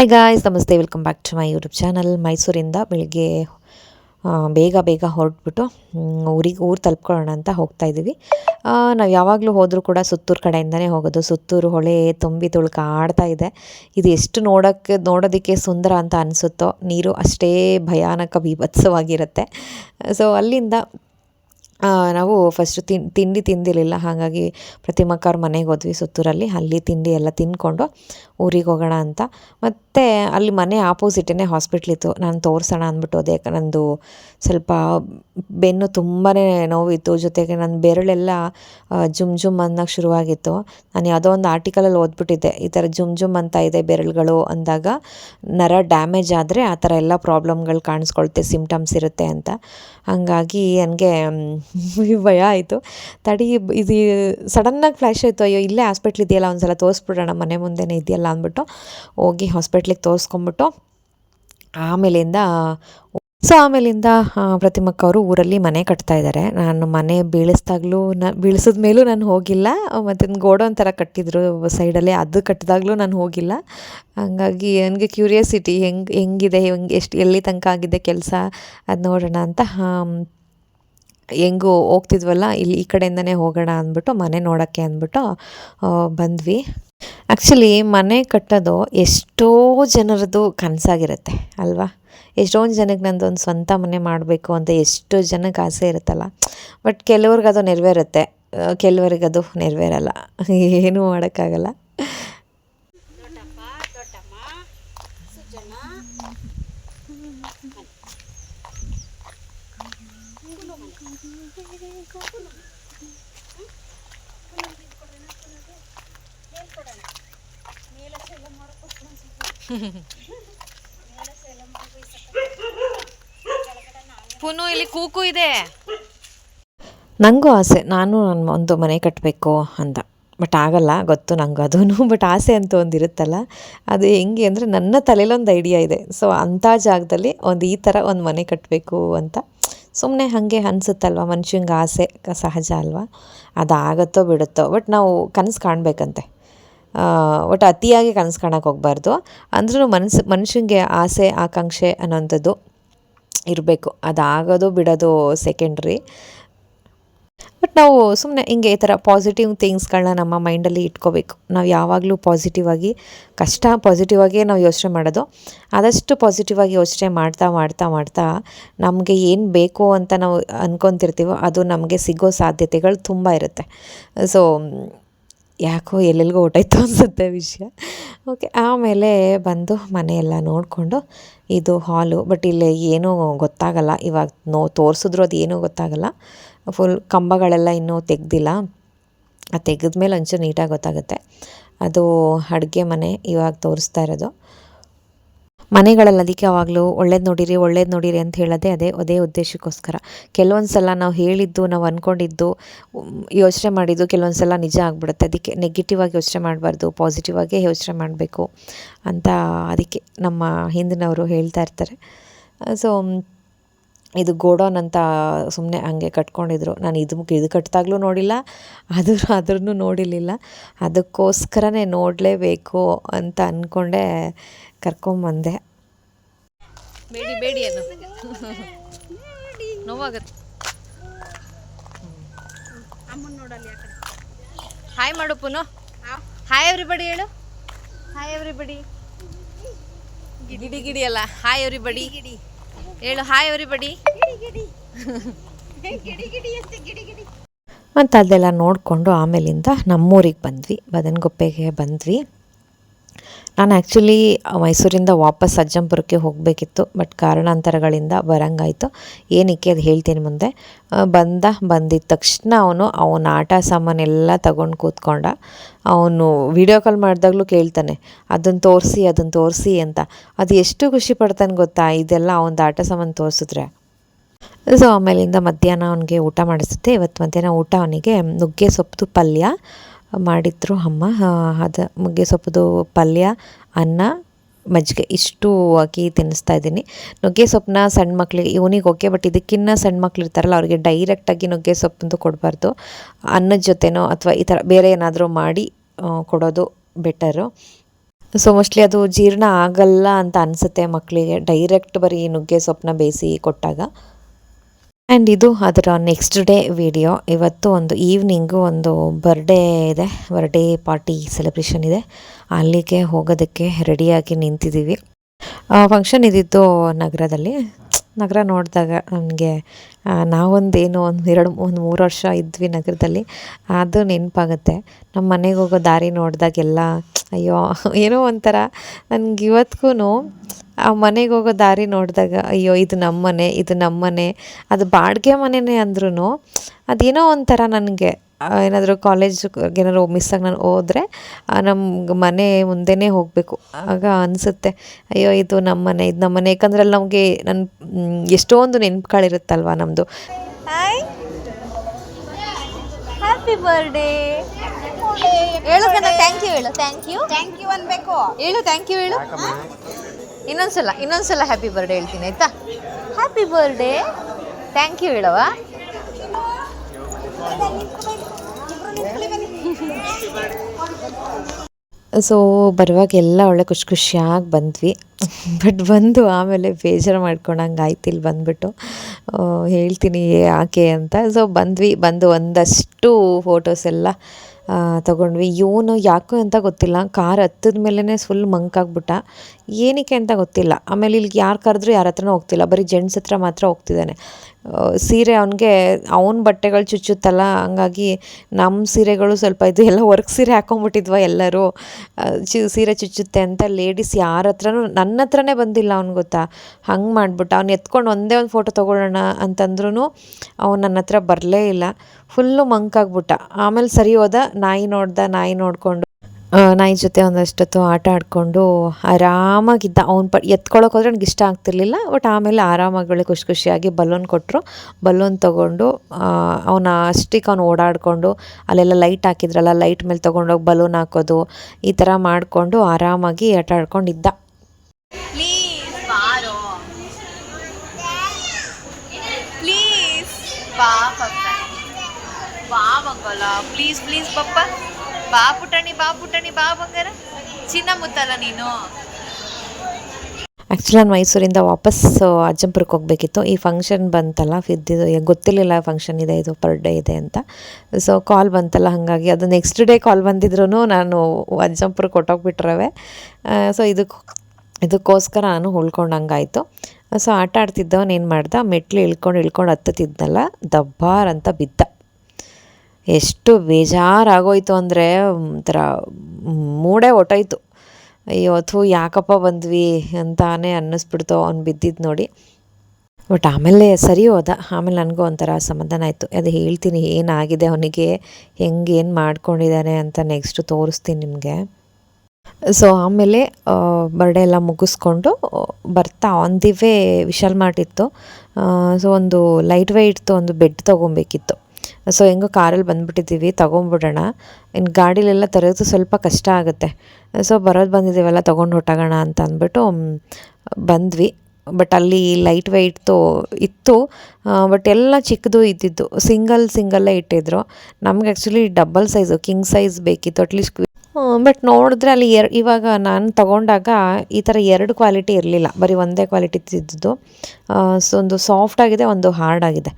Hi guys ನಮಸ್ತೆ. Welcome back to my YouTube channel ಮೈಸೂರಿಂದ ಬೆಳಿಗ್ಗೆ ಬೇಗ ಬೇಗ ಹೊರಟ್ಬಿಟ್ಟು ಊರಿಗೆ, ಊರು ತಲುಪ್ಕೊಳ್ಳೋಣ ಅಂತ ಹೋಗ್ತಾ ಇದ್ದೀವಿ. ನಾವು ಯಾವಾಗಲೂ ಹೋದರೂ ಕೂಡ ಸುತ್ತೂರು ಕಡೆಯಿಂದನೇ ಹೋಗೋದು. ಸುತ್ತೂರು ಹೊಳೆ ತುಂಬಿ ತುಳ್ಕಾಡ್ತಾ ಇದೆ. ಇದು ಎಷ್ಟು ನೋಡೋಕ್ಕೆ, ನೋಡೋದಕ್ಕೆ ಸುಂದರ ಅಂತ ಅನಿಸುತ್ತೋ, ನೀರು ಅಷ್ಟೇ ಭಯಾನಕ, ಬೀಭತ್ಸವಾಗಿರುತ್ತೆ. ಸೊ ಅಲ್ಲಿಂದ ನಾವು ಫಸ್ಟು ತಿನ್, ತಿಂಡಿ ತಿಂದಿರಲಿಲ್ಲ. ಹಾಗಾಗಿ ಪ್ರತಿಮಕ್ಕ ಮನೆಗೆ ಹೋದ್ವಿ ಸುತ್ತೂರಲ್ಲಿ. ಅಲ್ಲಿ ತಿಂಡಿ ಎಲ್ಲ ತಿಂದ್ಕೊಂಡು ಊರಿಗೆ ಹೋಗೋಣ ಅಂತ. ಮತ್ತು ಅಲ್ಲಿ ಮನೆ ಆಪೋಸಿಟೇ ಹಾಸ್ಪಿಟ್ಲ್ ಇತ್ತು. ನಾನು ತೋರಿಸೋಣ ಅಂದ್ಬಿಟ್ಟು ಯಾಕೆ ನಂದು ಸ್ವಲ್ಪ ಬೆನ್ನು ತುಂಬಾ ನೋವಿತ್ತು. ಜೊತೆಗೆ ನನ್ನ ಬೆರಳೆಲ್ಲ ಜುಮ್ ಜುಮ್ ಅನ್ನೋಕ್ಕೆ ಶುರುವಾಗಿತ್ತು. ನಾನು ಯಾವುದೋ ಒಂದು ಆರ್ಟಿಕಲಲ್ಲಿ ಓದ್ಬಿಟ್ಟಿದ್ದೆ. ಈ ಥರ ಜುಮ್ ಜುಮ್ ಅಂತ ಇದೆ ಬೆರಳುಗಳು ಅಂದಾಗ ನರ ಡ್ಯಾಮೇಜ್ ಆದರೆ ಆ ಥರ ಎಲ್ಲ ಪ್ರಾಬ್ಲಮ್ಗಳು ಕಾಣಿಸ್ಕೊಳ್ತೆ ಸಿಮ್ಟಮ್ಸ್ ಇರುತ್ತೆ ಅಂತ. ಹಾಗಾಗಿ ನನಗೆ ಭಯ ಆಯಿತು. ತಡಿ, ಇದು ಸಡನ್ನಾಗಿ ಫ್ಲ್ಯಾಶ್ ಆಯಿತು, ಅಯ್ಯೋ, ಇಲ್ಲೇ ಹಾಸ್ಪಿಟ್ಲ್ ಇದೆಯಲ್ಲ ಒಂದು ಸಲ ತೋರಿಸ್ಬಿಡೋಣ, ಮನೆ ಮುಂದೆನೇ ಇದೆಯಲ್ಲ ಅಂದ್ಬಿಟ್ಟು ಹೋಗಿ ಹಾಸ್ಪಿಟ್ಲಿಗೆ ತೋರಿಸ್ಕೊಂಬಿಟ್ಟು ಆಮೇಲಿಂದ ಸೊ, ಆಮೇಲಿಂದ ಪ್ರತಿಮಕ್ಕ ಅವರು ಊರಲ್ಲಿ ಮನೆ ಕಟ್ತಾ ಇದ್ದಾರೆ ನಾನು ಮನೆ ಬೀಳಿಸ್ದಾಗಲೂ ನ, ಬೀಳಿಸಿದ ಮೇಲೂ ನಾನು ಹೋಗಿಲ್ಲ. ಮತ್ತು ಗೋಡೌನ್ ಒಂಥರ ಕಟ್ಟಿದ್ರು, ಸೈಡಲ್ಲಿ ಅದು ಕಟ್ಟಿದಾಗಲೂ ನಾನು ಹೋಗಿಲ್ಲ. ಹಂಗಾಗಿ ನನಗೆ ಕ್ಯೂರಿಯಾಸಿಟಿ ಹೆಂಗೆ, ಹೆಂಗಿದೆ, ಹೆಂಗೆ, ಎಷ್ಟು, ಎಲ್ಲಿ ತನಕ ಆಗಿದೆ ಕೆಲಸ ಅದು ನೋಡೋಣ ಅಂತ ಹೆಂಗು ಹೋಗ್ತಿದ್ವಲ್ಲ, ಇಲ್ಲಿ ಈ ಕಡೆಯಿಂದನೇ ಹೋಗೋಣ ಅಂದ್ಬಿಟ್ಟು ಮನೆ ನೋಡೋಕ್ಕೆ ಅಂದ್ಬಿಟ್ಟು ಬಂದ್ವಿ. ಆ್ಯಕ್ಚುಲಿ ಮನೆ ಕಟ್ಟೋದು ಎಷ್ಟೋ ಜನರದ್ದು ಕನಸಾಗಿರುತ್ತೆ, ಅಲ್ವಾ? ಎಷ್ಟೊಂದು ಜನಕ್ಕೆ ನಂದು ಒಂದು ಸ್ವಂತ ಮನೆ ಮಾಡಬೇಕು ಅಂತ ಎಷ್ಟೋ ಜನಕ್ಕೆ ಆಸೆ ಇರುತ್ತಲ್ಲ. ಬಟ್ ಕೆಲವ್ರಿಗೆ ಅದು ನೆರವೇರುತ್ತೆ ಕೆಲವರಿಗದು ನೆರವೇರಲ್ಲ. ಏನೂ ಮಾಡೋಕ್ಕಾಗಲ್ಲ. ಪುನು, ಇಲ್ಲಿ ಕೂಕು ಇದೆ. ನನಗೂ ಆಸೆ, ನಾನು ನನ್ನ ಒಂದು ಮನೆ ಕಟ್ಟಬೇಕು ಅಂತ. ಬಟ್ ಆಗಲ್ಲ, ಗೊತ್ತು ನಂಗೆ ಅದೂ ಬಟ್ ಆಸೆ ಅಂತ ಒಂದು ಇರುತ್ತಲ್ಲ, ಅದು ಹೆಂಗೆ ಅಂದರೆ ನನ್ನ ತಲೆಯಲ್ಲೊಂದು ಐಡಿಯಾ ಇದೆ. ಸೊ ಅಂಥ ಜಾಗದಲ್ಲಿ ಒಂದು ಈ ಥರ ಒಂದು ಮನೆ ಕಟ್ಟಬೇಕು ಅಂತ. ಸುಮ್ಮನೆ ಹಾಗೆ ಅನಿಸುತ್ತಲ್ವ, ಮನುಷ್ಯಂಗೆ ಆಸೆ ಸಹಜ ಅಲ್ವಾ? ಅದಾಗತ್ತೋ ಬಿಡುತ್ತೋ ಬಟ್ ನಾವು ಕನಸು ಕಾಣಬೇಕಂತೆ. ಒಟ್ಟು ಅತಿಯಾಗಿ ಕನಸು ಕಾಣಕ್ಕೆ ಹೋಗಬಾರ್ದು. ಅಂದ್ರೂ ಮನಸ್ಸು ಮನುಷ್ಯನಿಗೆ ಆಸೆ, ಆಕಾಂಕ್ಷೆ ಅನ್ನೋಂಥದ್ದು ಇರಬೇಕು. ಅದಾಗೋದು ಬಿಡೋದು ಸೆಕೆಂಡ್ರಿ ಬಟ್ ನಾವು ಸುಮ್ಮನೆ ಹಿಂಗೆ ಈ ಥರ ಪಾಸಿಟಿವ್ ಥಿಂಗ್ಸ್ಗಳನ್ನ ನಮ್ಮ ಮೈಂಡಲ್ಲಿ ಇಟ್ಕೋಬೇಕು. ನಾವು ಯಾವಾಗಲೂ ಪಾಸಿಟಿವ್ ಆಗಿ, ಕಷ್ಟ ಪಾಸಿಟಿವ್ ಆಗೇ ನಾವು ಯೋಚನೆ ಮಾಡೋದು. ಆದಷ್ಟು ಪಾಸಿಟಿವ್ ಆಗಿ ಯೋಚನೆ ಮಾಡ್ತಾ ಮಾಡ್ತಾ ಮಾಡ್ತಾ ನಮಗೆ ಏನು ಬೇಕು ಅಂತ ನಾವು ಅಂದ್ಕೊತಿರ್ತೀವೋ ಅದು ನಮಗೆ ಸಿಗೋ ಸಾಧ್ಯತೆಗಳು ತುಂಬ ಇರುತ್ತೆ. ಸೊ ಯಾಕೋ ಎಲ್ಲೆಲ್ಲಿಗೋ ಊಟ ಇತ್ತು ಅನಿಸುತ್ತೆ ವಿಷಯ. ಓಕೆ ಆಮೇಲೆ ಬಂದು ಮನೆಯೆಲ್ಲ ನೋಡಿಕೊಂಡು ಇದು ಹಾಲು ಬಟ್ ಇಲ್ಲಿ ಏನೂ ಗೊತ್ತಾಗಲ್ಲ. ಇವಾಗ ನೋ, ತೋರಿಸಿದ್ರು ಅದು ಏನೂ ಗೊತ್ತಾಗಲ್ಲ. ಫುಲ್ ಕಂಬಗಳೆಲ್ಲ ಇನ್ನೂ ತೆಗ್ದಿಲ್ಲ. ಅದು ತೆಗೆದ್ಮೇಲೆ ಒಂಚೂರು ನೀಟಾಗಿ ಗೊತ್ತಾಗುತ್ತೆ. ಅದು ಅಡುಗೆ ಮನೆ ಇವಾಗ ತೋರಿಸ್ತಾ ಇರೋದು. ಮನೆಗಳಲ್ಲಿ ಅದಕ್ಕೆ ಯಾವಾಗಲೂ ಒಳ್ಳೇದು ನೋಡಿರಿ ಒಳ್ಳೇದು ನೋಡಿರಿ ಅಂತ ಹೇಳೋದೇ ಅದೇ ಅದೇ ಉದ್ದೇಶಕ್ಕೋಸ್ಕರ. ಕೆಲವೊಂದು ಸಲ ನಾವು ಹೇಳಿದ್ದು, ನಾವು ಅಂದ್ಕೊಂಡಿದ್ದು ಯೋಚನೆ ಮಾಡಿದ್ದು ಕೆಲವೊಂದು ಸಲ ನಿಜ ಆಗಿಬಿಡುತ್ತೆ. ಅದಕ್ಕೆ ನೆಗೆಟಿವ್ ಆಗಿ ಯೋಚನೆ ಮಾಡಬಾರ್ದು ಪಾಸಿಟಿವ್ ಆಗೇ ಯೋಚನೆ ಮಾಡಬೇಕು ಅಂತ ಅದಕ್ಕೆ ನಮ್ಮ ಹಿಂದಿನವರು ಹೇಳ್ತಾ ಇರ್ತಾರೆ. ಸೊ ಇದು ಗೋಡೌನ್ ಅಂತ ಸುಮ್ಮನೆ ಹಂಗೆ ಕಟ್ಕೊಂಡಿದ್ರು. ನಾನು ಇದು ಇದು ಕಟ್ಟಿದಾಗಲೂ ನೋಡಿಲ್ಲ ಅದು ಅದ್ರೂ ನೋಡಿರಲಿಲ್ಲ. ಅದಕ್ಕೋಸ್ಕರನೇ ನೋಡಲೇಬೇಕು ಅಂತ ಅಂದ್ಕೊಂಡೆ ಕರ್ಕೊಂಬಂದೆ. ಬೇಡಿ ಬೇಡಿ ಅದು. ನೋವಾಗತ್ತೆ. ಹಾಯ್ ಮಾಡು ಪುನಃ. ಹಾಯ್ ಎವ್ರಿಬಡಿ ಹೇಳು. ಹಾಯ್ ಎವ್ರಿಬಡಿ ಗಿಡಿ ಗಿಡಿ ಅಲ್ಲ. ಹಾಯ್ ಎವ್ರಿಬಡಿ ಹೇಳು ಹಾಯ್ ಎವ್ರಿಬಡಿ ಮತ್ತು ಅದೆಲ್ಲ ನೋಡಿಕೊಂಡು ಆಮೇಲಿಂದ ನಮ್ಮೂರಿಗೆ ಬಂದ್ವಿ ಬದನಗುಪ್ಪೆಗೆ ಬಂದ್ವಿ. ನಾನು ಆ್ಯಕ್ಚುಲಿ ಮೈಸೂರಿಂದ ವಾಪಸ್ ಅಜ್ಜಂಪುರಕ್ಕೆ ಹೋಗಬೇಕಿತ್ತು ಬಟ್ ಕಾರಣಾಂತರಗಳಿಂದ ಬರಂಗಾಯಿತು. ಏನಕ್ಕೆ ಅದು ಹೇಳ್ತೀನಿ ಮುಂದೆ. ಬಂದ ಬಂದಿದ್ದ ತಕ್ಷಣ ಅವನು, ಅವನ ಆಟ ಸಾಮಾನೆಲ್ಲ ತಗೊಂಡು ಕೂತ್ಕೊಂಡ. ಅವನು ವಿಡಿಯೋ ಕಾಲ್ ಮಾಡಿದಾಗಲೂ ಕೇಳ್ತಾನೆ ಅದನ್ನು ತೋರಿಸಿ ಅದನ್ನು ತೋರಿಸಿ ಅಂತ. ಅದು ಎಷ್ಟು ಖುಷಿ ಪಡ್ತಾನೆ ಗೊತ್ತಾ? ಇದೆಲ್ಲ ಅವನದು ಆಟ ಸಾಮಾನು ತೋರಿಸಿದ್ರೆ. ಸೊ, ಆಮೇಲಿಂದ ಮಧ್ಯಾಹ್ನ ಅವನಿಗೆ ಊಟ ಮಾಡಿಸುತ್ತೆ. ಇವತ್ತು ಮಧ್ಯಾಹ್ನ ಊಟ ಅವನಿಗೆ ನುಗ್ಗೆ ಸೊಪ್ಪು ಪಲ್ಯ ಮಾಡಿದ್ರು ಅಮ್ಮ. ಅದು ನುಗ್ಗೆ ಸೊಪ್ಪದು ಪಲ್ಯ, ಅನ್ನ, ಮಜ್ಜಿಗೆ. ಇಷ್ಟು ಹಾಕಿ ತಿನ್ನಿಸ್ತಾ ಇದ್ದೀನಿ. ನುಗ್ಗೆ ಸೊಪ್ಪನ್ನ ಸಣ್ಣ ಮಕ್ಳಿಗೆ, ಇವನಿಗೆ ಓಕೆ ಬಟ್ ಇದಕ್ಕಿನ್ನ ಸಣ್ಣ ಮಕ್ಳು ಇರ್ತಾರಲ್ಲ, ಅವ್ರಿಗೆ ಡೈರೆಕ್ಟಾಗಿ ನುಗ್ಗೆ ಸೊಪ್ಪಂದು ಕೊಡಬಾರ್ದು. ಅನ್ನದ ಜೊತೆನೋ ಅಥವಾ ಈ ಥರ ಬೇರೆ ಏನಾದರೂ ಮಾಡಿ ಕೊಡೋದು ಬೆಟರು ಸೊ ಮೋಸ್ಟ್ಲಿ ಅದು ಜೀರ್ಣ ಆಗಲ್ಲ ಅಂತ ಅನಿಸುತ್ತೆ ಮಕ್ಕಳಿಗೆ ಡೈರೆಕ್ಟ್ ಬರೀ ನುಗ್ಗೆ ಸೊಪ್ಪನ್ನ ಬೇಯಿಸಿ ಕೊಟ್ಟಾಗ. ಆ್ಯಂಡ್ ಇದು ಅದರ ನೆಕ್ಸ್ಟ್ ಡೇ ವಿಡಿಯೋ ಇವತ್ತು ಒಂದು ಈವ್ನಿಂಗು ಒಂದು ಬರ್ಡೇ ಇದೆ. ಬರ್ಡೇ ಪಾರ್ಟಿ ಸೆಲೆಬ್ರೇಷನ್ ಇದೆ. ಅಲ್ಲಿಗೆ ಹೋಗೋದಕ್ಕೆ ರೆಡಿಯಾಗಿ ನಿಂತಿದ್ದೀವಿ. ಫಂಕ್ಷನ್ ಇದ್ದಿದ್ದು ನಗರದಲ್ಲಿ. ನಗರ ನೋಡಿದಾಗ ನನಗೆ ನಾವೊಂದೇನು ಒಂದು ಎರಡು, ಒಂದು ಮೂರು ವರ್ಷ ಇದ್ವಿ ನಗರದಲ್ಲಿ. ಅದು ನೆನಪಾಗುತ್ತೆ. ನಮ್ಮ ಮನೆಗೆ ಹೋಗೋ ದಾರಿ ನೋಡಿದಾಗೆಲ್ಲ, ಅಯ್ಯೋ, ಏನೋ ಒಂಥರ. ನನಗೆ ಇವತ್ತಿಗೂ ಆ ಮನೆಗೆ ಹೋಗೋ ದಾರಿ ನೋಡಿದಾಗ ಅಯ್ಯೋ ಇದು ನಮ್ಮನೆ ಇದು ನಮ್ಮನೆ. ಅದು ಬಾಡಿಗೆ ಮನೆಯೇ ಅಂದ್ರೂ ಅದೇನೋ ಒಂಥರ ನನಗೆ ಏನಾದರೂ ಕಾಲೇಜ್ ಏನಾದ್ರು ಮಿಸ್ ಆಗಿ ನಾನು ಹೋದರೆ ನಮ್ಗೆ ಮನೆ ಮುಂದೆನೇ ಹೋಗಬೇಕು. ಆಗ ಅನಿಸುತ್ತೆ ಅಯ್ಯೋ ಇದು ನಮ್ಮ ಮನೆ ಇದು ನಮ್ಮ ಮನೆ ಯಾಕಂದ್ರೆ ಅಲ್ಲಿ ನಮಗೆ ನನ್ನ ಎಷ್ಟೊಂದು ನೆನಪುಗಳಿರುತ್ತಲ್ವ ನಮ್ಮದು ಹಾಯ್ ಹ್ಯಾಪಿ ಬರ್ಡೇ ಹೇಳು ಥ್ಯಾಂಕ್ ಯು ಹೇಳು ಥ್ಯಾಂಕ್ ಯು ಥ್ಯಾಂಕ್ ಯು ಅನ್ಬೇಕು. ಹೇಳು ಥ್ಯಾಂಕ್ ಯು ಹೇಳು. ಇನ್ನೊಂದ್ಸಲ ಇನ್ನೊಂದ್ಸಲ ಹ್ಯಾಪಿ ಬರ್ಡೇ ಹೇಳ್ತೀನಿ, ಆಯ್ತಾ? ಹ್ಯಾಪಿ ಬರ್ಡೇ ಥ್ಯಾಂಕ್ ಯು ಹೇಳವ ಸೊ ಬರುವಾಗ ಎಲ್ಲ ಒಳ್ಳೆ ಖುಷಿ ಖುಷಿಯಾಗಿ ಬಂದ್ವಿ. ಬಟ್ ಬಂದು ಆಮೇಲೆ ಬೇಜಾರು ಮಾಡ್ಕೊಂಡಂಗೆ ಆಯ್ತು ಇಲ್ಲಿ ಬಂದ್ಬಿಟ್ಟು. ಹೇಳ್ತೀನಿ, ಯಾಕೆ ಅಂತ. ಸೊ ಬಂದ್ವಿ, ಬಂದು ಒಂದಷ್ಟು ಫೋಟೋಸ್ ಎಲ್ಲ ತಗೊಂಡ್ವಿ. ಇವನು ಯಾಕೋ ಅಂತ ಗೊತ್ತಿಲ್ಲ. ಕಾರ್ ಹತ್ತಿದ ಮೇಲೇ ಫುಲ್ ಮಂಕಾಗ್ಬಿಟ್ಟ ಏನಕ್ಕೆ ಅಂತ ಗೊತ್ತಿಲ್ಲ. ಆಮೇಲೆ ಇಲ್ಲಿ ಯಾರು ಕರೆದ್ರೂ ಯಾರ ಹತ್ರನೂ ಹೋಗ್ತಿಲ್ಲ. ಬರೀ ಜೆಂಟ್ಸ್ ಹತ್ರ ಮಾತ್ರ ಹೋಗ್ತಿದ್ದಾನೆ. ಸೀರೆ ಅವನಿಗೆ ಅವನ ಬಟ್ಟೆಗಳು ಚುಚ್ಚುತ್ತಲ್ಲ, ಹಂಗಾಗಿ ನಮ್ಮ ಸೀರೆಗಳು ಸ್ವಲ್ಪ ಇದು ಎಲ್ಲ ವರ್ಕ್ ಸೀರೆ ಹಾಕೊಂಬಿಟ್ಟಿದ್ವ ಎಲ್ಲರೂ. ಚಿ, ಸೀರೆ ಚುಚ್ಚುತ್ತೆ ಅಂತ ಲೇಡೀಸ್ ಯಾರ ಹತ್ರನೂ ನನ್ನ ಹತ್ರನೇ ಬಂದಿಲ್ಲ ಅವ್ನು ಗೊತ್ತಾ? ಹಂಗೆ ಮಾಡ್ಬಿಟ್ಟ, ಅವ್ನು ಎತ್ಕೊಂಡು ಒಂದೇ ಒಂದು ಫೋಟೋ ತೊಗೊಳ್ಳೋಣ ಅಂತಂದ್ರೂ ಅವ್ನು ನನ್ನ ಹತ್ರ ಬರಲೇ ಇಲ್ಲ. ಫುಲ್ಲು ಮಂಕಾಗ್ಬಿಟ್ಟ. ಆಮೇಲೆ ಸರಿ ಹೋದ, ನಾಯಿ ನೋಡ್ದ, ನಾಯಿ ನೋಡಿಕೊಂಡು ನಾಯಿ ಜೊತೆ ಒಂದಷ್ಟೊತ್ತು ಆಟ ಆಡಿಕೊಂಡು ಆರಾಮಾಗಿದ್ದ. ಅವ್ನು ಪ ಎತ್ಕೊಳಕ್ಕೆ ಹೋದ್ರೆ ನನಗೆ ಇಷ್ಟ ಆಗ್ತಿರ್ಲಿಲ್ಲ ಬಟ್ ಆಮೇಲೆ ಆರಾಮಾಗಿ ಖುಷಿ ಖುಷಿಯಾಗಿ ಬಲೂನ್ ಕೊಟ್ಟರು ಬಲೂನ್ ತೊಗೊಂಡು ಅವನ ಅಷ್ಟಿಕ್ ಅವ್ನು ಓಡಾಡಿಕೊಂಡು, ಅಲ್ಲೆಲ್ಲ ಲೈಟ್ ಹಾಕಿದ್ರಲ್ಲ, ಲೈಟ್ ಮೇಲೆ ತೊಗೊಂಡೋಗಿ ಬಲೂನ್ ಹಾಕೋದು, ಈ ಥರ ಮಾಡಿಕೊಂಡು ಆರಾಮಾಗಿ ಆಟ ಆಡ್ಕೊಂಡಿದ್ದ. ಪ್ಲೀಸ್ ಪ್ಲೀಸ್ ಬಾ ಪುಟಣಿ ಬಾ ಪುಟಣಿ, ಬಾ ಬಂಗಾರ. ಚಿನ್ನ ಮುತ್ತಲ್ಲ ನೀನು? ಆ್ಯಕ್ಚುಲಿ ನಾನು ಮೈಸೂರಿಂದ ವಾಪಸ್ ಅಜ್ಜಂಪುರಕ್ಕೆ ಹೋಗಬೇಕಿತ್ತು. ಈ ಫಂಕ್ಷನ್ ಬಂತಲ್ಲ ಇದ್ದಿದ್ದು ಗೊತ್ತಿರಲಿಲ್ಲ ಫಂಕ್ಷನ್ ಇದೆ, ಇದು ಪರ್ ಡೇ ಇದೆ ಅಂತ. ಸೊ ಕಾಲ್ ಬಂತಲ್ಲ, ಹಾಗಾಗಿ ಅದು ನೆಕ್ಸ್ಟ್ ಡೇ ಕಾಲ್ ಬಂದಿದ್ರು ನಾನು ಅಜ್ಜಂಪುರಕ್ಕೆ ಹೊಟ್ಟೋಗ್ಬಿಟ್ರವೆ ಸೊ ಇದಕ್ಕೆ ಇದಕ್ಕೋಸ್ಕರ ನಾನು ಉಳ್ಕೊಂಡಂಗಾಯಿತು. ಸೊ ಆಟ ಆಡ್ತಿದ್ದವನು ಏನು ಮಾಡ್ದ? ಮೆಟ್ಲು ಇಳ್ಕೊಂಡು ಇಳ್ಕೊಂಡು ಹತ್ತುತ್ತಿದ್ನಲ್ಲ ದಬ್ಬಾರ್ ಅಂತ ಬಿದ್ದ. ಎಷ್ಟು ಬೇಜಾರಾಗೋಯಿತು ಅಂದರೆ ಒಂಥರ ಮೂಡೇ ಹೊಟ್ಟೋಯ್ತು ಅಯ್ಯೋ, ಥೂ, ಯಾಕಪ್ಪ ಬಂದ್ವಿ ಅಂತಾನೆ ಅನ್ನಿಸ್ಬಿಡ್ತು ಅವ್ನು ಬಿದ್ದಿದ್ದು ನೋಡಿ. ಬಟ್ ಆಮೇಲೆ ಸರಿ ಹೋದ. ಆಮೇಲೆ ನನಗೂ ಒಂಥರ ಸಮಾಧಾನ ಆಯಿತು. ಅದು ಹೇಳ್ತೀನಿ, ಏನಾಗಿದೆ ಅವನಿಗೆ? ಹೆಂಗೆ, ಏನು ಮಾಡ್ಕೊಂಡಿದ್ದಾನೆ ಅಂತ ನೆಕ್ಸ್ಟು ತೋರಿಸ್ತೀನಿ ನಿಮಗೆ. ಸೊ ಆಮೇಲೆ ಬರ್ಡೇ ಎಲ್ಲ ಮುಗಿಸ್ಕೊಂಡು ಬರ್ತಾ ಆನ್ ವಿಶಾಲ್ ಮಾರ್ಟ್ ಇತ್ತು. ಸೊ ಒಂದು ಲೈಟ್ ವೆಯ್ಟ್ದು ಒಂದು ಬೆಡ್ ತೊಗೊಬೇಕಿತ್ತು. ಸೊ ಹೆಂಗೋ ಕಾರಲ್ಲಿ ಬಂದುಬಿಟ್ಟಿದ್ದೀವಿ, ತೊಗೊಂಬಿಡೋಣ. ಇನ್ನು ಗಾಡಿಲೆಲ್ಲ ತರೋದು ಸ್ವಲ್ಪ ಕಷ್ಟ ಆಗುತ್ತೆ. ಸೊ ಬರೋದು ಬಂದಿದ್ದೀವಲ್ಲ, ತೊಗೊಂಡು ಹೊಟ್ಟೋಗೋಣ ಅಂತ ಅಂದ್ಬಿಟ್ಟು ಬಂದ್ವಿ. ಬಟ್ ಅಲ್ಲಿ ಲೈಟ್ ವೆಯ್ಟ್ದು ಇತ್ತು. ಬಟ್ ಎಲ್ಲ ಚಿಕ್ಕದು ಇದ್ದಿದ್ದು. ಸಿಂಗಲ್ ಸಿಂಗಲ್ಲೇ ಇಟ್ಟಿದ್ರು. ನಮ್ಗೆ actually double size king size ಬೇಕಿತ್ತು. ಅಟ್ಲೀಸ್ಟ್ ಬಟ್ ನೋಡಿದ್ರೆ ಅಲ್ಲಿ ಎರ್, ಇವಾಗ ನಾನು ತಗೊಂಡಾಗ ಈ ಥರ ಎರಡು ಕ್ವಾಲಿಟಿ ಇರಲಿಲ್ಲ. ಬರೀ ಒಂದೇ ಕ್ವಾಲಿಟಿ ಇದ್ದಿದ್ದು. ಸೊ ಒಂದು ಸಾಫ್ಟ್ ಆಗಿದೆ, ಒಂದು ಹಾರ್ಡ್ ಆಗಿದೆ.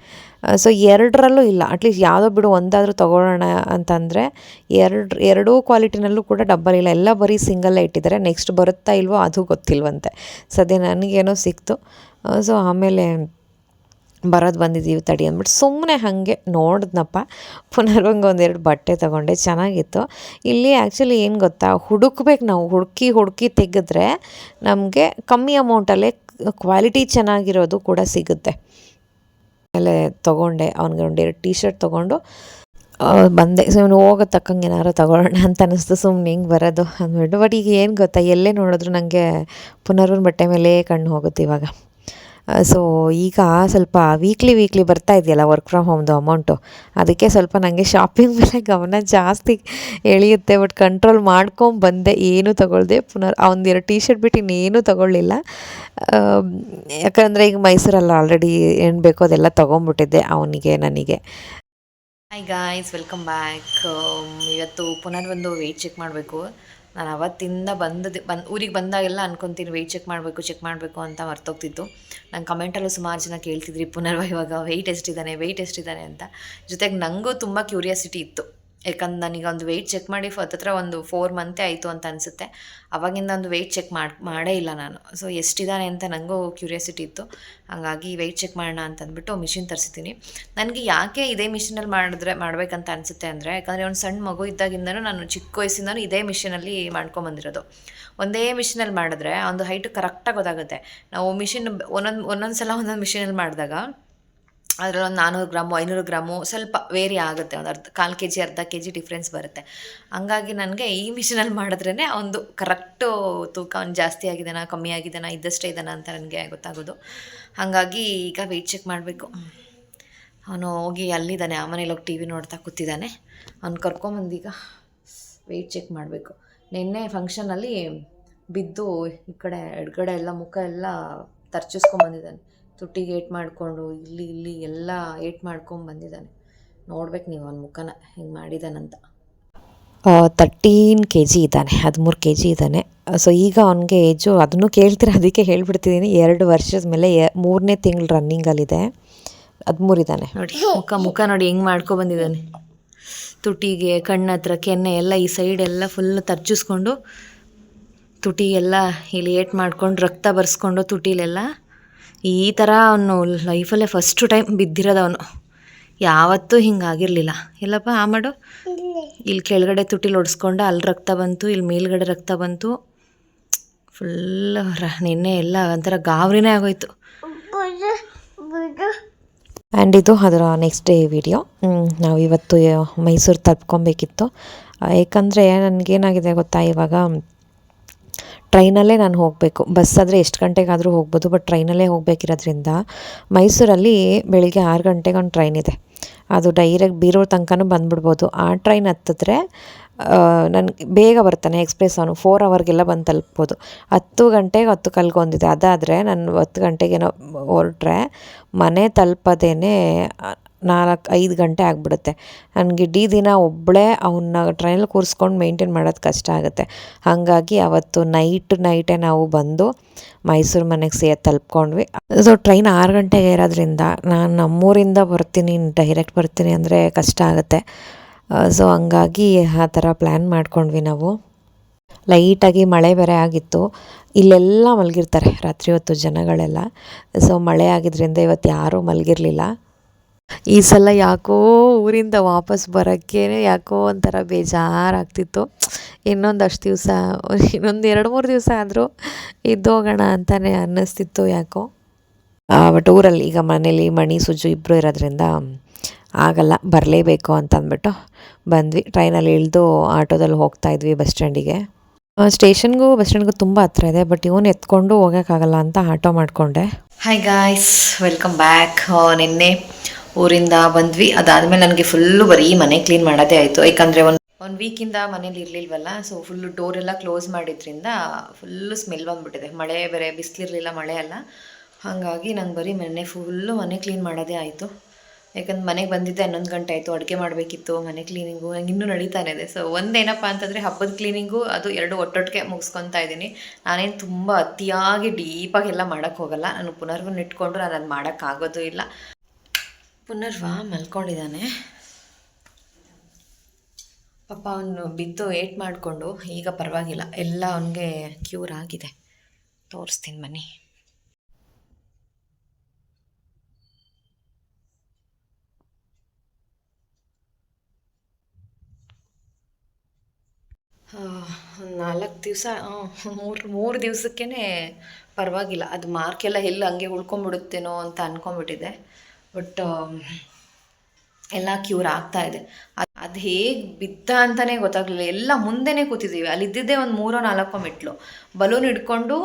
ಸೊ ಎರಡರಲ್ಲೂ ಇಲ್ಲ. ಅಟ್ಲೀಸ್ಟ್ ಯಾವುದೋ ಬಿಡು, ಒಂದಾದರೂ ತೊಗೊಳ್ಳೋಣ ಅಂತಂದರೆ ಎರಡು, ಎರಡೂ ಕ್ವಾಲಿಟಿನಲ್ಲೂ ಕೂಡ ಡಬ್ಬಲ್ ಇಲ್ಲ. ಎಲ್ಲ ಬರೀ ಸಿಂಗಲ್ಲೇ ಇಟ್ಟಿದ್ದಾರೆ. ನೆಕ್ಸ್ಟ್ ಬರುತ್ತಾ ಇಲ್ವೋ ಅದು ಗೊತ್ತಿಲ್ವಂತೆ. ಸದ್ಯ ನನಗೇನೋ ಸಿಕ್ತು. ಸೊ ಆಮೇಲೆ ಬರೋದು ಬಂದಿದ್ದೀವಿ ತಡಿ ಅಂದ್ಬಿಟ್ಟು ಸುಮ್ಮನೆ ಹಾಗೆ ನೋಡಿದ್ನಪ್ಪ. ಪುನರ್ವಂಗೆ ಒಂದೆರಡು ಬಟ್ಟೆ ತೊಗೊಂಡೆ, ಚೆನ್ನಾಗಿತ್ತು. ಇಲ್ಲಿ ಆ್ಯಕ್ಚುಲಿ ಏನು ಗೊತ್ತಾ, ಹುಡುಕ್ಬೇಕು ನಾವು, ಹುಡುಕಿ ಹುಡುಕಿ ತೆಗೆದ್ರೆ ನಮಗೆ ಕಮ್ಮಿ ಅಮೌಂಟಲ್ಲೇ ಕ್ವಾಲಿಟಿ ಚೆನ್ನಾಗಿರೋದು ಕೂಡ ಸಿಗುತ್ತೆ. ಆಮೇಲೆ ತೊಗೊಂಡೆ, ಅವ್ನಿಗೆ ಒಂದೆರಡು ಟೀ ಶರ್ಟ್ ತೊಗೊಂಡು ಬಂದೆ. ಸೊ ಇವನು ಹೋಗೋ ತಕ್ಕಂಗೆ ಏನಾರು ತಗೊಳ್ಳೋಣ ಅಂತ ಅನ್ನಿಸ್ತು ಸುಮ್ಮನೆ ಹಿಂಗೆ ಬರೋದು ಅಂದ್ಬಿಟ್ಟು. ಬಟ್ ಈಗ ಏನು ಗೊತ್ತಾ, ಎಲ್ಲೇ ನೋಡಿದ್ರು ನನಗೆ ಪುನರ್ವನ್ ಬಟ್ಟೆ ಮೇಲೆ ಕಣ್ಣು ಹೋಗುತ್ತೆ ಇವಾಗ. ಸೊ ಈಗ ಸ್ವಲ್ಪ ವೀಕ್ಲಿ ವೀಕ್ಲಿ ಬರ್ತಾ ಇದೆಯಲ್ಲ ವರ್ಕ್ ಫ್ರಮ್ ಹೋಮ್ದು ಅಮೌಂಟು ಅದಕ್ಕೆ ಸ್ವಲ್ಪ ನನಗೆ ಶಾಪಿಂಗ್ ಮೇಲೆ ಗಮನ ಜಾಸ್ತಿ ಎಳೆಯುತ್ತೆ ಬಟ್ ಕಂಟ್ರೋಲ್ ಮಾಡ್ಕೊಂಡು ಬಂದೆ, ಏನೂ ತಗೊಳ್ದೆ. ಪುನರ್ ಒಂದೆರಡು ಟೀ ಶರ್ಟ್ ಬಿಟ್ಟು ಇನ್ನೇನು ತಗೊಳ್ಳಿಲ್ಲ. ಯಾಕಂದರೆ ಈಗ ಮೈಸೂರಲ್ಲಿ ಆಲ್ರೆಡಿ ಏನು ಬೇಕೋ ಅದೆಲ್ಲ ತೊಗೊಂಬಿಟ್ಟಿದ್ದೆ ಅವನಿಗೆ, ನನಗೆ. ಹಾಯ್ ಗಾಯ್ಸ್ ವೆಲ್ಕಮ್ ಬ್ಯಾಕ್ ಇವತ್ತು ಪುನರ್ ಒಂದು ವೆಯ್ಟ್ ಚೆಕ್ ಮಾಡಬೇಕು. ನಾನು ಅವತ್ತಿಂದ ಬಂದದ್ದು, ಬಂದು, ಊರಿಗೆ ಬಂದಾಗೆಲ್ಲ ಅನ್ಕೊತೀನಿ ವೆಯ್ಟ್ ಚೆಕ್ ಮಾಡಬೇಕು ಚೆಕ್ ಮಾಡಬೇಕು ಅಂತ ಮರ್ತೋಗ್ತಿತ್ತು. ನಂಗೆ ಕಮೆಂಟಲ್ಲೂ ಸುಮಾರು ಜನ ಕೇಳ್ತಿದ್ರಿ ಪುನರ್ವ ಇವಾಗ ವೆಯ್ಟ್ ಎಷ್ಟಿದ್ದಾನೆ ವೆಯ್ಟ್ ಎಷ್ಟಿದ್ದಾನೆ ಅಂತ. ಜೊತೆಗೆ ನನಗೂ ತುಂಬ ಕ್ಯೂರಿಯಾಸಿಟಿ ಇತ್ತು. ಯಾಕಂದ್ರೆ ನನಗೆ ಒಂದು ವೆಯ್ಟ್ ಚೆಕ್ ಮಾಡಿ ಹತ್ತತ್ರ ಒಂದು ಫೋರ್ ಮಂತೇ ಆಯಿತು ಅಂತ ಅನಿಸುತ್ತೆ. ಅವಾಗಿಂದ ಒಂದು ವೆಯ್ಟ್ ಚೆಕ್ ಮಾಡಿ, ಮಾಡೇ ಇಲ್ಲ ನಾನು. ಸೊ ಎಷ್ಟಿದ್ದಾನೆ ಅಂತ ನನಗೂ ಕ್ಯೂರಿಯಾಸಿಟಿ ಇತ್ತು. ಹಾಗಾಗಿ ವೆಯ್ಟ್ ಚೆಕ್ ಮಾಡೋಣ ಅಂತ ಅಂದ್ಬಿಟ್ಟು ಮಿಷಿನ್ ತರಿಸಿದ್ದೀನಿ. ನನಗೆ ಯಾಕೆ ಇದೇ ಮಿಷಿನಲ್ಲಿ ಮಾಡಿದ್ರೆ, ಮಾಡಬೇಕಂತ ಅನಿಸುತ್ತೆ ಅಂದರೆ, ಯಾಕಂದರೆ ಒಂದು ಸಣ್ಣ ಮಗು ಇದ್ದಾಗಿಂದನೂ ನಾನು ಚಿಕ್ಕ ವಯಸ್ಸಿಂದನೂ ಇದೇ ಮಿಷಿನಲ್ಲಿ ಮಾಡ್ಕೊಂಬಂದಿರೋದು ಒಂದೇ ಮಿಷಿನಲ್ಲಿ ಮಾಡಿದ್ರೆ, ಒಂದು ಹೈಟ್ ಕರೆಕ್ಟಾಗಿ ಗೊತ್ತಾಗುತ್ತೆ. ನಾವು ಮಿಷಿನ್ ಒಂದೊಂದು ಒಂದೊಂದು ಸಲ ಒಂದೊಂದು ಮಿಷಿನಲ್ಲಿ ಮಾಡಿದಾಗ ಅದರಲ್ಲಿ ಒಂದು ನಾನ್ನೂರು ಗ್ರಾಮು, ಐನೂರು ಗ್ರಾಮು ಸ್ವಲ್ಪ ವೇರಿ ಆಗುತ್ತೆ, ಒಂದು ಅರ್ಧ, ಕಾಲು ಕೆ ಜಿ ಅರ್ಧ ಕೆ ಜಿ ಡಿಫ್ರೆನ್ಸ್ ಬರುತ್ತೆ. ಹಂಗಾಗಿ ನನಗೆ ಈ ಮಿಷಿನಲ್ಲಿ ಮಾಡಿದ್ರೇ ಒಂದು ಕರೆಕ್ಟು ತೂಕ ಒಂದು ಜಾಸ್ತಿ ಆಗಿದ್ದಾನ ಕಮ್ಮಿ ಆಗಿದ್ದಾನ ಇದ್ದಷ್ಟೇ ಇದ್ದಾನ ಅಂತ ನನಗೆ ಗೊತ್ತಾಗೋದು. ಹಾಗಾಗಿ ಈಗ ವೆಯ್ಟ್ ಚೆಕ್ ಮಾಡಬೇಕು. ಅವನು ಹೋಗಿ ಅಲ್ಲಿದ್ದಾನೆ, ಆ ಮನೇಲಿ ಹೋಗಿ ಟಿ ವಿ ನೋಡ್ತಾ ಕೂತಿದ್ದಾನೆ. ಅವ್ನು ಕರ್ಕೊಂಬಂದೀಗ ವೆಯ್ಟ್ ಚೆಕ್ ಮಾಡಬೇಕು. ನಿನ್ನೆ ಫಂಕ್ಷನಲ್ಲಿ ಬಿದ್ದು ಈ ಕಡೆ, ಎಡಗಡೆ ಎಲ್ಲ, ಮುಖ ಎಲ್ಲ ತರ್ಚಿಸ್ಕೊಂಬಂದಿದ್ದಾನೆ. ತುಟ್ಟಿಗೆ ಏಟ್ ಮಾಡಿಕೊಂಡು ಇಲ್ಲಿ ಇಲ್ಲಿ ಎಲ್ಲ ಏಟ್ ಮಾಡ್ಕೊಂಡು ಬಂದಿದ್ದಾನೆ. ನೋಡ್ಬೇಕು ನೀವು ಅವ್ನ ಮುಖನ ಹಿಂಗೆ ಮಾಡಿದಾನಂತ. ತರ್ಟೀನ್ ಕೆ ಜಿ ಇದ್ದಾನೆ ಹದಿಮೂರು ಕೆ ಜಿ ಇದ್ದಾನೆ. ಸೊ ಈಗ ಅವನಿಗೆ ಏಜು ಅದನ್ನು ಕೇಳ್ತೀರ? ಅದಕ್ಕೆ ಹೇಳ್ಬಿಡ್ತಿದ್ದೀನಿ ಎರಡು ವರ್ಷದ ಮೇಲೆ ಮೂರನೇ ತಿಂಗಳು ರನ್ನಿಂಗಲ್ಲಿದೆ ಹದಿಮೂರು ಇದ್ದಾನೆ. ನೋಡಿ ಮುಖ ಮುಖ ನೋಡಿ ಹೆಂಗೆ ಮಾಡ್ಕೊ ಬಂದಿದ್ದಾನೆ. ತುಟಿಗೆ ಕಣ್ಣ ಹತ್ರ ಕೆನ್ನೆ ಎಲ್ಲ ಈ ಸೈಡ್ ಎಲ್ಲ ಫುಲ್ ತರ್ಜಿಸ್ಕೊಂಡು ತುಟಿ ಎಲ್ಲ ಇಲ್ಲಿ ಏಟ್ ಮಾಡ್ಕೊಂಡು ರಕ್ತ ಬರ್ಸ್ಕೊಂಡು ತುಟಿಲೆಲ್ಲ ಈ ಥರ ಅವನು ಲೈಫಲ್ಲೇ ಫಸ್ಟು ಟೈಮ್ ಬಿದ್ದಿರೋದವನು ಯಾವತ್ತೂ ಹಿಂಗಾಗಿರಲಿಲ್ಲ. ಎಲ್ಲಪ್ಪ, ಆ ಮಾಡು. ಇಲ್ಲಿ ಕೆಳಗಡೆ ತುಟಿಲಿ ಒಡಿಸ್ಕೊಂಡು ಅಲ್ಲಿ ರಕ್ತ ಬಂತು ಇಲ್ಲಿ ಮೇಲ್ಗಡೆ ರಕ್ತ ಬಂತು. ಫುಲ್ ನಿನ್ನೆ ಎಲ್ಲ ಒಂಥರ ಗಾಬರಿನೇ ಆಗೋಯ್ತು. ಆ್ಯಂಡ್ ಇದು ಅದರ ನೆಕ್ಸ್ಟ್ ಡೇ ವಿಡಿಯೋ ನಾವು ಇವತ್ತು ಮೈಸೂರು ತಲುಪ್ಕೊಬೇಕಿತ್ತು ಏಕೆಂದರೆ ನನಗೇನಾಗಿದೆ ಗೊತ್ತಾ ಇವಾಗ? ಟ್ರೈನಲ್ಲೇ ನಾನು ಹೋಗಬೇಕು. ಬಸ್ ಆದರೆ ಎಷ್ಟು ಗಂಟೆಗಾದರೂ ಹೋಗ್ಬೋದು, ಬಟ್ ಟ್ರೈನಲ್ಲೇ ಹೋಗಬೇಕಿರೋದ್ರಿಂದ ಮೈಸೂರಲ್ಲಿ ಬೆಳಿಗ್ಗೆ ಆರು ಗಂಟೆಗೆ ಒಂದು ಟ್ರೈನ್ ಇದೆ. ಅದು ಡೈರೆಕ್ಟ್ ಬೀರೋ ತನಕನೂ ಬಂದ್ಬಿಡ್ಬೋದು. ಆ ಟ್ರೈನ್ ಹತ್ತಿದ್ರೆ ನನಗೆ ಬೇಗ ಬರ್ತಾನೆ ಎಕ್ಸ್ಪ್ರೆಸ್ ಅವನು. ಫೋರ್ ಅವರ್ಗೆಲ್ಲ ಬಂದು ತಲುಪ್ಬೋದು. ಹತ್ತು ಗಂಟೆಗೆ ಹತ್ತು ಕಲ್ಗೊಂದಿದೆ ಅದಾದರೆ ನಾನು ಹತ್ತು ಗಂಟೆಗೇನೋ ಹೊರಟ್ರೆ ಮನೆ ತಲುಪೋದೇನೆ ನಾಲ್ಕು ಐದು ಗಂಟೆ ಆಗಿಬಿಡುತ್ತೆ. ನನಗೆ ಇಡೀ ದಿನ ಒಬ್ಬಳೇ ಅವನ್ನ ಟ್ರೈನಲ್ಲಿ ಕೂರಿಸ್ಕೊಂಡು ಮೇಂಟೈನ್ ಮಾಡೋದು ಕಷ್ಟ ಆಗುತ್ತೆ. ಹಾಗಾಗಿ ಅವತ್ತು ನೈಟ್ ನೈಟೇ ನಾವು ಬಂದು ಮೈಸೂರು ಮನೆಗೆ ಸೇ, ತಲುಪ್ಕೊಂಡ್ವಿ. ಸೊ ಟ್ರೈನ್ ಆರು ಗಂಟೆಗೆ ಇರೋದ್ರಿಂದ ನಾನು ನಮ್ಮೂರಿಂದ ಬರ್ತೀನಿ, ಡೈರೆಕ್ಟ್ ಬರ್ತೀನಿ ಅಂದರೆ ಕಷ್ಟ ಆಗುತ್ತೆ. ಸೊ ಹಂಗಾಗಿ ಆ ಥರ ಪ್ಲ್ಯಾನ್ ಮಾಡ್ಕೊಂಡ್ವಿ ನಾವು. ಲೈಟಾಗಿ ಮಳೆ ಬೇರೆ ಆಗಿತ್ತು. ಇಲ್ಲೆಲ್ಲ ಮಲಗಿರ್ತಾರೆ ರಾತ್ರಿ ಹೊತ್ತು ಜನಗಳೆಲ್ಲ. ಸೊ ಮಳೆ ಆಗಿದ್ದರಿಂದ ಇವತ್ತು ಯಾರೂ ಮಲಗಿರಲಿಲ್ಲ. ಈ ಸಲ ಯಾಕೋ ಊರಿಂದ ವಾಪಸ್ ಬರೋಕ್ಕೇ ಯಾಕೋ ಒಂಥರ ಬೇಜಾರಾಗ್ತಿತ್ತು. ಇನ್ನೊಂದಷ್ಟು ದಿವಸ, ಇನ್ನೊಂದು ಎರಡು ಮೂರು ದಿವಸ ಆದರೂ ಇದ್ದೋಗೋಣ ಅಂತಲೇ ಅನ್ನಿಸ್ತಿತ್ತು ಯಾಕೋ. ಬಟ್ ಊರಲ್ಲಿ ಈಗ ಮನೇಲಿ ಮಣಿ, ಸುಜು ಇಬ್ಬರು ಇರೋದ್ರಿಂದ ಆಗಲ್ಲ, ಬರಲೇಬೇಕು ಅಂತ ಅಂದ್ಬಿಟ್ಟು ಬಂದ್ವಿ. ಟ್ರೈನಲ್ಲಿ ಇಳಿದು ಆಟೋದಲ್ಲಿ ಹೋಗ್ತಾ ಇದ್ವಿ ಬಸ್ ಸ್ಟ್ಯಾಂಡಿಗೆ. ಸ್ಟೇಷನ್ಗೂ, ಬಸ್ ಸ್ಟ್ಯಾಂಡ್ಗೂ ತುಂಬ ಹತ್ರ ಇದೆ, ಬಟ್ ಇವನು ಎತ್ಕೊಂಡು ಹೋಗೋಕ್ಕಾಗಲ್ಲ ಅಂತ ಆಟೋ ಮಾಡಿಕೊಂಡೆ. ಹಾಯ್ ಗಾಯ್ಸ್ ವೆಲ್ಕಮ್ ಬ್ಯಾಕ್ ನಿನ್ನೆ ಊರಿಂದ ಬಂದ್ವಿ. ಅದಾದಮೇಲೆ ನನಗೆ ಫುಲ್ಲು ಬರೀ ಮನೆ ಕ್ಲೀನ್ ಮಾಡೋದೇ ಆಯಿತು. ಯಾಕಂದರೆ ಒಂದು ಒಂದು ವೀಕಿಂದ ಮನೇಲಿ ಇರಲಿಲ್ವಲ್ಲ ಸೊ ಫುಲ್ಲು ಡೋರ್ ಎಲ್ಲ ಕ್ಲೋಸ್ ಮಾಡಿದ್ರಿಂದ ಫುಲ್ಲು ಸ್ಮೆಲ್ ಬಂದ್ಬಿಟ್ಟಿದೆ. ಮಳೆ ಬೇರೆ ಬಿಸಿಲಿರಲಿಲ್ಲ, ಮಳೆ ಅಲ್ಲ. ಹಾಗಾಗಿ ನಂಗೆ ಬರೀ ಮನೆ ಫುಲ್ಲು ಮನೆ ಕ್ಲೀನ್ ಮಾಡೋದೇ ಆಯಿತು. ಯಾಕಂದ್ರೆ ಮನೆಗೆ ಬಂದಿದ್ದೆ, ಹನ್ನೊಂದು ಗಂಟೆ ಆಯಿತು, ಅಡುಗೆ ಮಾಡಬೇಕಿತ್ತು, ಮನೆ ಕ್ಲೀನಿಂಗು ನಂಗೆ ಇನ್ನೂ ನಡೀತಾನೆ ಇದೆ. ಸೊ ಒಂದೇನಪ್ಪ ಅಂತಂದರೆ ಹಬ್ಬದ ಕ್ಲೀನಿಂಗು ಅದು ಎರಡು ಒಟ್ಟೊಟ್ಟಿಗೆ ಮುಗಿಸ್ಕೊತಾ ಇದ್ದೀನಿ. ನಾನೇನು ತುಂಬ ಅತಿಯಾಗಿ ಡೀಪಾಗಿ ಎಲ್ಲ ಮಾಡೋಕ್ಕೆ ಹೋಗಲ್ಲ. ನಾನು ಪುನರ್ವನ್ನ ಇಟ್ಕೊಂಡ್ರು ನಾನು ಅದು ಮಾಡೋಕ್ಕಾಗೋದು ಇಲ್ಲ. ಪುನರ್ವ ಮಲ್ಕೊಂಡಿದ್ದಾನೆ. ಪಾಪ ಅವನು ಬಿದ್ದು ಏಟ್ ಮಾಡಿಕೊಂಡು, ಈಗ ಪರವಾಗಿಲ್ಲ. ಎಲ್ಲ ಅವನಿಗೆ ಕ್ಯೂರ್ ಆಗಿದೆ. ತೋರಿಸ್ತೀನಿ ಬನ್ನಿ ನಾಲ್ಕು ದಿವಸ ಮೂರು ಮೂರು ದಿವಸಕ್ಕೇ ಪರವಾಗಿಲ್ಲ. ಅದು ಮಾರ್ಕೆಲ್ಲ ಎಲ್ಲ ಹಂಗೆ ಉಳ್ಕೊಂಬಿಡುತ್ತೇನೋ ಅಂತ ಅಂದ್ಕೊಂಬಿಟ್ಟಿದೆ ಬಟ್ ಎಲ್ಲ ಕ್ಯೂರ್ ಆಗ್ತಾ ಇದೆ. ಅದು ಹೇಗೆ ಬಿದ್ದ ಅಂತಲೇ ಗೊತ್ತಾಗಲಿಲ್ಲ. ಎಲ್ಲ ಮುಂದೆನೇ ಕೂತಿದ್ದೀವಿ ಅಲ್ಲಿ ಇದ್ದಿದ್ದೇ ಒಂದು ಮೂರೋ ನಾಲ್ಕೋ ಮೆಟ್ಲು. ಬಲೂನ್ ಹಿಡ್ಕೊಂಡು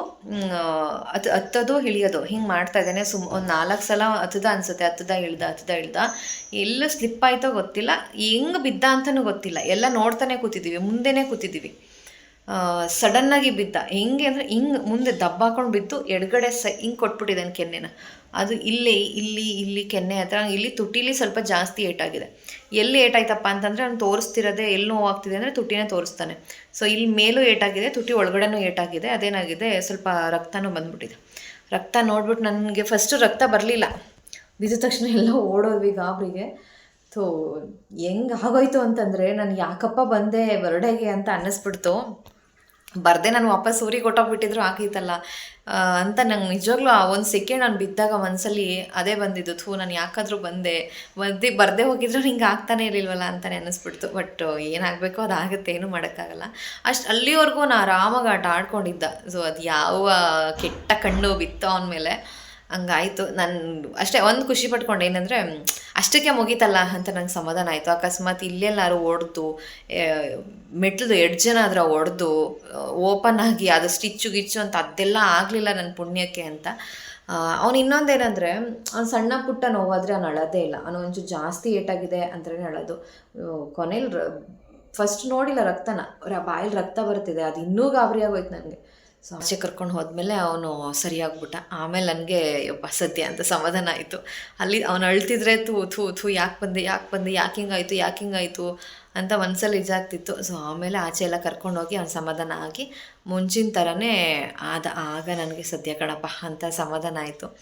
ಅದು ಹತ್ತೋದು ಇಳಿಯೋದು ಹಿಂಗೆ ಮಾಡ್ತಾ ಇದ್ದೇನೆ. ಸುಮ್, ಒಂದು ನಾಲ್ಕು ಸಲ ಹತ್ತದ ಅನಿಸುತ್ತೆ. ಹತ್ತದ ಇಳ್ದ ಹತ್ತದ ಇಳ್ದ. ಎಲ್ಲೂ ಸ್ಲಿಪ್ ಆಯ್ತೋ ಗೊತ್ತಿಲ್ಲ. ಹೆಂಗೆ ಬಿದ್ದ ಅಂತಲೂ ಗೊತ್ತಿಲ್ಲ. ಎಲ್ಲ ನೋಡ್ತಾನೆ ಕೂತಿದ್ದೀವಿ ಮುಂದೆನೇ ಕೂತಿದ್ದೀವಿ ಸಡನ್ನಾಗಿ ಬಿದ್ದ. ಹೆಂಗೆ ಅಂದರೆ ಹಿಂಗೆ ಮುಂದೆ ದಬ್ಬ ಹಾಕೊಂಡು ಬಿದ್ದು ಎಡಗಡೆ ಸ, ಹಿಂಗೆ ಕೊಟ್ಬಿಟ್ಟಿದ್ದಾನೆ ಕೆನ್ನೆನ. ಅದು ಇಲ್ಲಿ ಇಲ್ಲಿ ಇಲ್ಲಿ ಕೆನ್ನೆ ಹತ್ರ, ಇಲ್ಲಿ ತುಟಿಲಿ ಸ್ವಲ್ಪ ಜಾಸ್ತಿ ಏಟಾಗಿದೆ. ಎಲ್ಲಿ ಏಟಾಯ್ತಪ್ಪ ಅಂತಂದರೆ ಅವ್ನು ತೋರಿಸ್ತಿರೋದೆ ಎಲ್ಲಿ ನೋವಾಗ್ತಿದೆ ಅಂದರೆ ತುಟಿನೇ ತೋರಿಸ್ತಾನೆ. ಸೊ ಇಲ್ಲಿ ಮೇಲೂ ಏಟಾಗಿದೆ, ತುಟಿ ಒಳಗಡೆನೂ ಏಟಾಗಿದೆ, ಅದೇನಾಗಿದೆ, ಸ್ವಲ್ಪ ರಕ್ತನೂ ಬಂದ್ಬಿಟ್ಟಿದೆ. ರಕ್ತ ನೋಡ್ಬಿಟ್ಟು ನನಗೆ ಫಸ್ಟು ರಕ್ತ ಬರಲಿಲ್ಲ. ಬಿದ್ದ ತಕ್ಷಣ ಎಲ್ಲ ಓಡೋದ್ವಿ ಗಾಬರಿಗೆ. ಸೊ ಹೆಂಗ್ ಆಗೋಯ್ತು ಅಂತಂದರೆ, ನಾನು ಯಾಕಪ್ಪ ಬಂದೆ ಬರ್ಡೇಗೆ ಅಂತ ಅನ್ನಿಸ್ಬಿಡ್ತು. ಬರ್ದೆ ನಾನು ವಾಪಸ್ ಊರಿಗೆ ಕೊಟ್ಟೋಗ್ಬಿಟ್ಟಿದ್ರು ಆಗಿತ್ತಲ್ಲ ಆ, ಅಂತ ನಂಗೆ ನಿಜವಾಗ್ಲೂ ಆ ಒಂದು ಸೆಕೆಂಡ್ ನಾನು ಬಿದ್ದಾಗ ಮನಸ್ಸಲ್ಲಿ ಅದೇ ಬಂದಿದ್ದು ಥೂ ನಾನು ಯಾಕಾದರೂ ಬಂದೆ. ಬರ್ದೆ ಬರದೆ ಹೋಗಿದ್ರು ಹಿಂಗೆ ಆಗ್ತಾನೆ ಇರಲಿಲ್ವಲ್ಲ ಅಂತಲೇ ಅನ್ನಿಸ್ಬಿಡ್ತು. ಬಟ್ ಏನಾಗಬೇಕೋ ಅದಾಗುತ್ತೆ ಏನೂ ಮಾಡೋಕ್ಕಾಗಲ್ಲ. ಅಷ್ಟು ಅಲ್ಲಿವರೆಗೂ ನಾನು ಆರಾಮಾಗಿ ಆಟ ಆಡ್ಕೊಂಡಿದ್ದ. ಸೊ ಅದು ಯಾವ ಕೆಟ್ಟ ಕಣ್ಣು ಬಿತ್ತೋ ಅವನ ಮೇಲೆ. ಹಂಗಾಯ್ತು. ನಾನು ಅಷ್ಟೇ ಒಂದು ಖುಷಿ ಪಟ್ಕೊಂಡೆ. ಏನಂದರೆ ಅಷ್ಟಕ್ಕೆ ಮುಗೀತಲ್ಲ ಅಂತ ನಂಗೆ ಸಮಾಧಾನ ಆಯಿತು. ಅಕಸ್ಮಾತ್ ಇಲ್ಲೆಲ್ಲಾರು ಒಡೆದು ಮೆಟ್ಲದು ಎಡ್ಜನಾದ್ರೆ ಒಡೆದು ಓಪನ್ ಆಗಿ ಅದು ಸ್ಟಿಚ್ಚು ಗಿಚ್ಚು ಅಂತ ಅದೆಲ್ಲ ಆಗಲಿಲ್ಲ ನನ್ನ ಪುಣ್ಯಕ್ಕೆ ಅಂತ. ಅವ್ನು ಇನ್ನೊಂದೇನೆಂದರೆ ಅವ್ನು ಸಣ್ಣ ಪುಟ್ಟ ನೋವಾದರೆ ಅವ್ನು ಅಳೋದೇ ಇಲ್ಲ. ಅವನು ಒಂಚೂರು ಜಾಸ್ತಿ ಏಟಾಗಿದೆ ಅಂತಲೇ ಅಳೋದು. ಕೊನೆಯಲ್ಲಿ ಫಸ್ಟ್ ನೋಡಿಲ್ಲ ರಕ್ತನ. ಆ ಬಾಯಲ್ಲಿ ರಕ್ತ ಬರ್ತಿದೆ. ಅದು ಇನ್ನೂ ಗಾಬರಿ ಆಗೋಯ್ತು ನನಗೆ ಆಚೆ ಕರ್ಕೊಂಡು ಹೋದ್ಮೇಲೆ ಅವನು ಸರಿಯಾಗ್ಬಿಟ್ಟ. ಆಮೇಲೆ ನನಗೆ, ಯಪ್ಪ, ಸದ್ಯ ಅಂತ ಸಮಾಧಾನ ಆಯಿತು. ಅಲ್ಲಿ ಅವನು ಅಳ್ತಿದ್ರೆ, ಥೂ ಥೂ ಥೂ, ಯಾಕೆ ಬಂದೆ ಯಾಕೆ ಬಂದೆ, ಯಾಕೆ ಹಿಂಗಾಯಿತು ಯಾಕೆ ಹಿಂಗಾಯಿತು ಅಂತ ಒಂದ್ಸಲ ಇದಾಗ್ತಿತ್ತು. ಸೊ ಆಮೇಲೆ ಆಚೆ ಎಲ್ಲ ಕರ್ಕೊಂಡೋಗಿ ಅವ್ನು ಸಮಾಧಾನ ಆಗಿ ಮುಂಚಿನ ಥರನೇ ಆದ, ಆಗ ನನಗೆ ಸದ್ಯ ಕಣಪ್ಪ ಅಂತ ಸಮಾಧಾನ ಆಯಿತು.